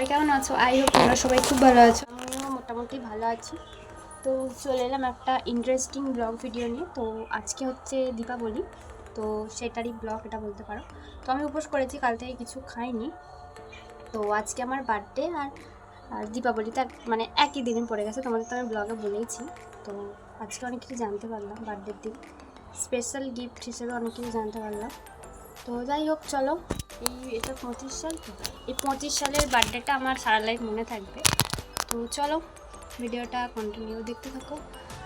সবাই কেমন আছো? আই হোপ তোমরা সবাই খুব ভালো আছো। আমিও মোটামুটি ভালো আছি। তো চলে এলাম একটা ইন্টারেস্টিং ব্লগ ভিডিও নিয়ে। তো আজকে হচ্ছে দীপাবলি। তো সেটারই ব্লগ এটা বলতে পারো। তো আমি উপোস করেছি, কাল থেকে কিছু খাইনি। তো আজকে আমার বার্থডে আর আর দীপাবলিটা মানে একই দিনে পড়ে গেছে। তোমাদের তো আমি ব্লগে বলেইছি। তো আজকে অনেক কিছু জানতে পারলাম বার্থডের দিন। স্পেশাল গিফট হিসেবে অনেক কিছু জানতে পারলাম। তো যাই হোক চলো। এই এটা পঁচিশ সাল তো এই পঁচিশ সালের বার্থডেটা আমার সারা লাইফ মনে থাকবে। তো চলো ভিডিওটা কন্টিনিউ দেখতে থাকো।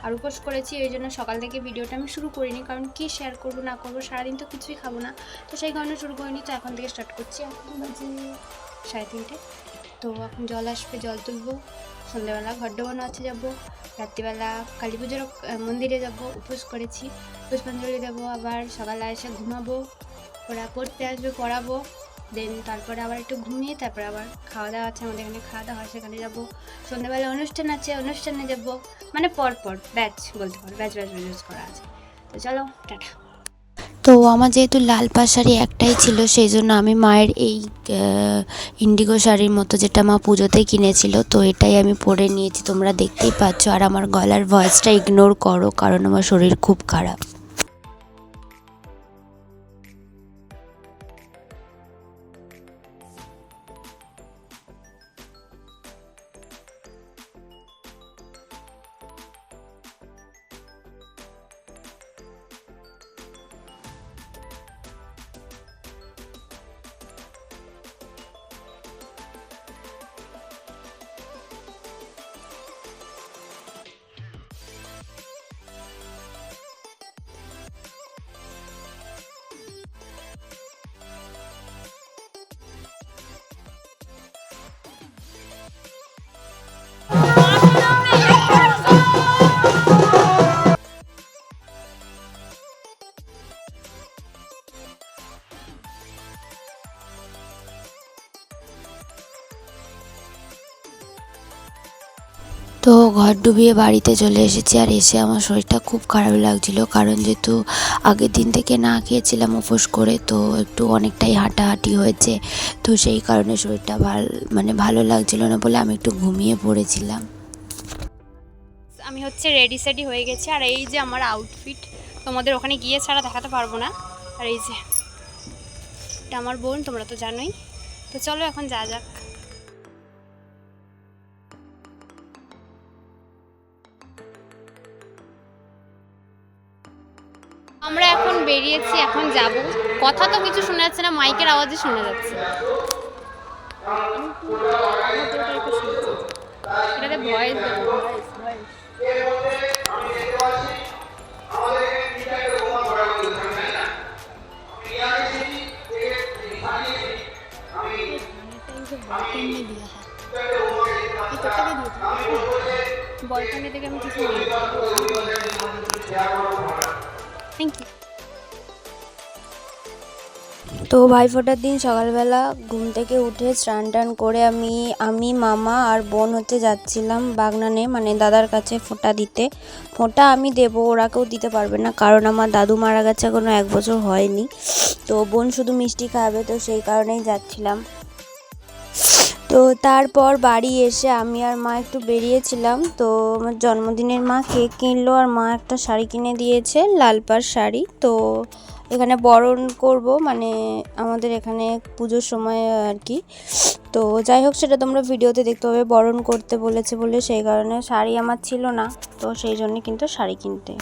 আর উপোস করেছি ওই জন্য সকাল থেকে ভিডিওটা আমি শুরু করিনি কারণ কি শেয়ার করব না করব সারাদিন তো কিছুই খাব না। তো সেই কারণে শুরু করিনি তো এখন থেকে স্টার্ট করছি। এখন বাজে সাড়ে তিনটে। তো এখন জল আসবে জল তুলবো। সন্ধ্যাবেলা ঘর ডোবানো আছে যাব। রাত্রিবেলা কালী পুজোর মন্দিরে যাব। উপোস করেছি। পুষ্পাঞ্জলি দেবো আবার সকালে এসে ঘুমাবো। ওরা পড়তে আসবে, পড়াবো। দেন তারপরে আবার একটু ঘুমিয়ে তারপরে আবার খাওয়া দাওয়া আছে আমাদের এখানে। খাওয়া দাওয়া হয়, সেখানে যাব। সন্ধ্যাবেলা অনুষ্ঠান আছে, অনুষ্ঠানে যাব। মানে পর পর ব্যাচ বলতে পারো ব্যাচ ব্যাচ ব্যাচ করা আছে। তো চলো, টাটা। তো আমার যেহেতু লাল পাড় শাড়ি একটাই ছিল, সেই জন্য আমি মায়ের এই ইন্ডিগো শাড়ির মতো যেটা মা পুজোতে কিনেছিল, তো এটাই আমি পরে নিয়েছি। তোমরা দেখতেই পাচ্ছ, আর আমার গলার ভয়েসটা ইগনোর করো, কারণ আমার শরীর খুব খারাপ। তো ঘর ডুবিয়ে বাড়িতে চলে এসেছি আর এসে আমার শরীরটা খুব খারাপ লাগছিল। কারণ যেহেতু আগের দিন থেকে না খেয়েছিলাম উপোস করে, তো একটু অনেকটাই হাঁটাহাঁটি হয়েছে। তো সেই কারণে শরীরটা ভালো মানে ভালো লাগছিল না বলে আমি একটু ঘুমিয়ে পড়েছিলাম। আমি হচ্ছে রেডি সেডি হয়ে গেছি। আর এই যে আমার আউটফিট তোমাদের ওখানে গিয়ে ছাড়া দেখাতে পারব না। আর এই যে, এটা আমার বোন, তোমরা তো জানোই। তো চলো এখন যা যাক। আমরা এখন বেরিয়েছি, এখন যাব। কথা তো কিছু শোনা যাচ্ছে না, মাইকের আওয়াজই শোনা যাচ্ছে। এটাতে ভয়েস থেকে আমি কিছু থ্যাংক ইউ তো ভাইফোঁটার দিন সকালবেলা ঘুম থেকে উঠে স্নান টান করে আমি আমি, মামা আর বোন হতে যাচ্ছিলাম বাগনানে মানে দাদার কাছে ফোঁটা দিতে। ফোঁটা আমি দেবো ওরা কেউ দিতে পারবে না, কারণ আমার দাদু মারা গেছে এখনও এক বছর হয়নি। তো বোন শুধু মিষ্টি খাবে, তো সেই কারণেই যাচ্ছিলাম। তো তারপর বাড়ি এসে আমি আর মা একটু বেরিয়েছিলাম। তো আমার জন্মদিনের মা কেক কিনলো আর মা একটা শাড়ি কিনে দিয়েছে লাল পাড় শাড়ি। তো এখানে বরণ করব মানে আমাদের এখানে পুজোর সময় আর কি। তো যাই হোক, সেটা তোমরা ভিডিওতে দেখতে পাবে, বরণ করতে বলেছে বলে সেই কারণে শাড়ি আমার ছিল না। তো সেই জন্য কিন্তু শাড়ি কিনতে।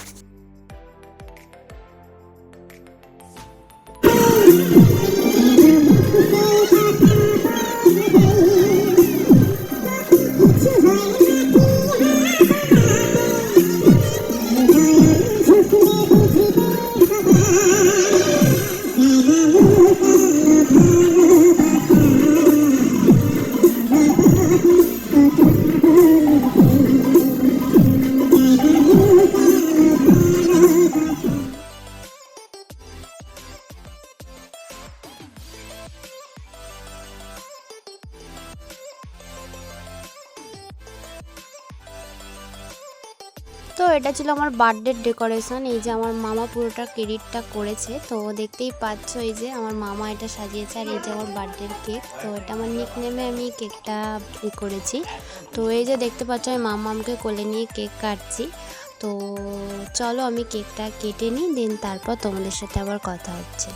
তো এটা ছিল আমার বার্থডের ডেকোরেশন, এই যে আমার মামা পুরোটা ক্রেডিটটা করেছে, তো দেখতেই পাচ্ছ এই যে আমার মামা এটা সাজিয়েছে আর এই যে আমার বার্থডের কেক, তো এটা আমার নিক নেমে আমি কেকটা ই করেছি। তো এই যে দেখতে পাচ্ছ আমি মামা আমাকে কোলে নিয়ে কেক কাটছি, তো চলো আমি কেকটা কেটে নিই, দেন তারপর তোমাদের সাথে আবার কথা হচ্ছে।